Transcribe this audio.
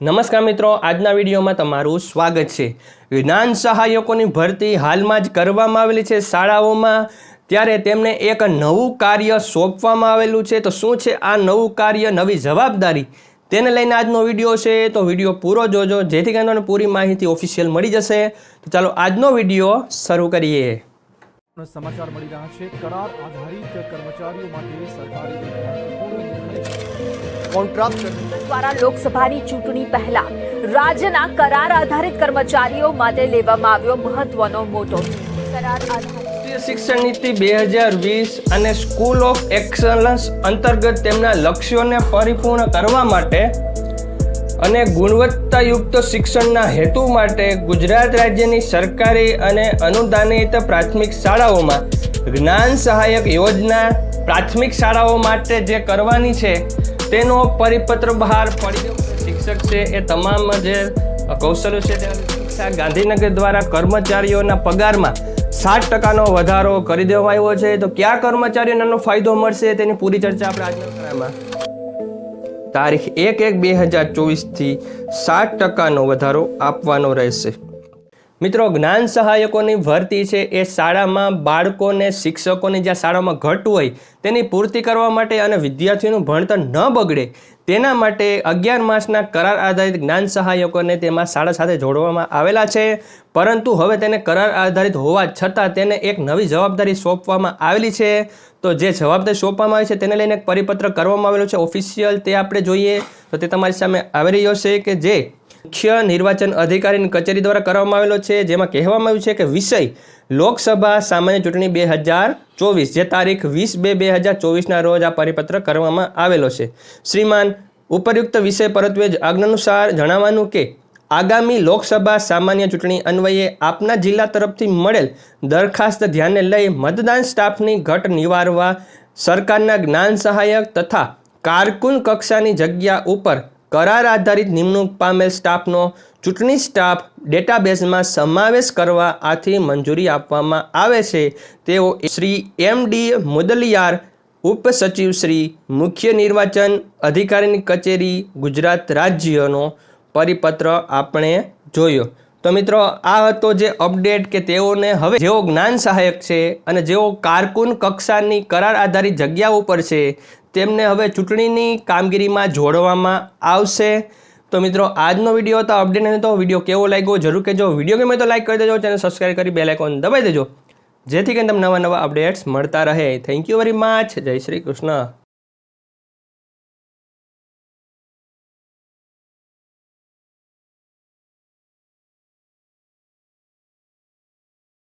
નમસ્કાર મિત્રો, આજના વિડીયોમાં તમારું સ્વાગત છે. જ્ઞાન સહાયકોની ભરતી હાલમાં જ કરવામાં આવેલી છે શાળાઓમાં. ત્યારે તેમને એક નવું કાર્ય સોંપવામાં આવેલું છે. તો શું છે આ નવું કાર્ય, નવી જવાબદારી? તેને લઈને આજનો વીડિયો છે. તો વીડિયો પૂરો જોજો. જેથી કરીને પૂરી માહિતી ઓફિશિયલ મળી જશે. તો ચાલો આજનો વીડિયો શરૂ કરીએ. સમાચાર મળી રહ્યા છે કરાર આધારિત કર્મચારીઓ માટે સરકારી દ્વારા લોકસભાની ચૂંટણી પહેલા રાજ્યના કરાર આધારિત કર્મચારીઓ માટે લેવામાં આવ્યો મહત્વનો મોટો. કરાર આધારિત શિક્ષણ નીતિ બે હજાર વીસ અને સ્કૂલ ઓફ એક્સલન્સ અંતર્ગત તેમના લક્ષ્યોને પરિપૂર્ણ કરવા માટે અને ગુણવત્તાયુક્ત શિક્ષણના હેતુ માટે ગુજરાત રાજ્યની સરકારી અને અનુદાનિત પ્રાથમિક શાળાઓમાં જ્ઞાન સહાયક યોજના પ્રાથમિક શાળાઓ માટે જે કરવાની છે, તેનો પરિપત્ર બહાર પડી શિક્ષક છે એ તમામ જે કૌશલ્યો છે ગાંધીનગર દ્વારા કર્મચારીઓના પગારમાં સાત ટકાનો વધારો કરી દેવામાં આવ્યો છે. તો કયા કર્મચારીઓને ફાયદો મળશે તેની પૂરી ચર્ચા આપણે આજના તારીખ એક એક બે હજાર ચોવીસથી સાત ટકાનો વધારો આપવાનો રહેશે. મિત્રો, જ્ઞાન સહાયકોની ભરતી છે એ શાળામાં બાળકોને, શિક્ષકોને જ્યાં શાળામાં ઘટ હોય તેની પૂર્તિ કરવા માટે અને વિદ્યાર્થીઓનું ભણતર ન બગડે તેના માટે અગિયાર માસના કરાર આધારિત જ્ઞાન સહાયકોને તેમાં શાળા સાથે જોડવામાં આવેલા છે. પરંતુ હવે તેને કરાર આધારિત હોવા છતાં તેને એક નવી જવાબદારી સોંપવામાં આવેલી છે. તો જે જવાબદારી સોંપવામાં આવી છે તેને લઈને એક પરિપત્ર કરવામાં આવેલો છે. ઓફિશિયલ તે આપણે જોઈએ તો તે તમારી સામે આવી રહ્યો છે કે જે મુખ્ય નિર્વાચન અધિકારીની કચેરી દ્વારા કરવામાં આવેલો છે, જેમાં કહેવામાં આવ્યું છે કે વિષય લોકસભા સામાન્ય ચૂંટણી બે હજાર ચોવીસ, જે તારીખ વીસ બે બે હજાર ચોવીસના રોજ આ પરિપત્ર કરવામાં આવેલો છે. શ્રીમાન ઉપરયુક્ત વિષય પરત્વે જ આજ્ઞાનુસાર જણાવવાનું કે, આગામી લોકસભા સામાન્ય ચૂંટણી અન્વયે આપના જિલ્લા તરફથી મળેલ દરખાસ્ત ધ્યાને લઈ મતદાન સ્ટાફની ઘટ નિવારવા, સરકારના જ્ઞાન સહાયક તથા કારકુન કક્ષાની જગ્યા ઉપર કરાર આધારિત નિમણૂક પામેલ સ્ટાફનો ચૂંટણી સ્ટાફ ડેટાબેઝમાં સમાવેશ કરવા આથી મંજૂરી આપવામાં આવે છે. તેઓ શ્રી એમ ડી મુદલિયાર, ઉપસચિવ શ્રી, મુખ્ય નિર્વાચન અધિકારીની કચેરી, ગુજરાત રાજ્યનો પરિપત્ર આપણે જોયો. તો મિત્રો, આ હતો જે અપડેટ કે તેઓને હવે જેઓ જ્ઞાન સહાયક છે અને જેઓ કારકુન કક્ષાની કરાર આધારિત જગ્યા ઉપર છે, તેમને હવે ચૂંટણીની કામગીરીમાં જોડવામાં આવશે. તો મિત્રો, આજનો વીડિયો હતો અપડેટ હતો વીડિયો કેવો લાગ્યો જરૂર કહેજો. વીડિયો ગમે તો લાઈક કરી દેજો, ચેનલ સબસ્ક્રાઈબ કરી બેલ આઇકોન દબાઈ દેજો. જેથી કરીને તમને નવા નવા અપડેટ્સ મળતા રહે. થેન્ક યુ વેરી મચ જય શ્રી કૃષ્ણ.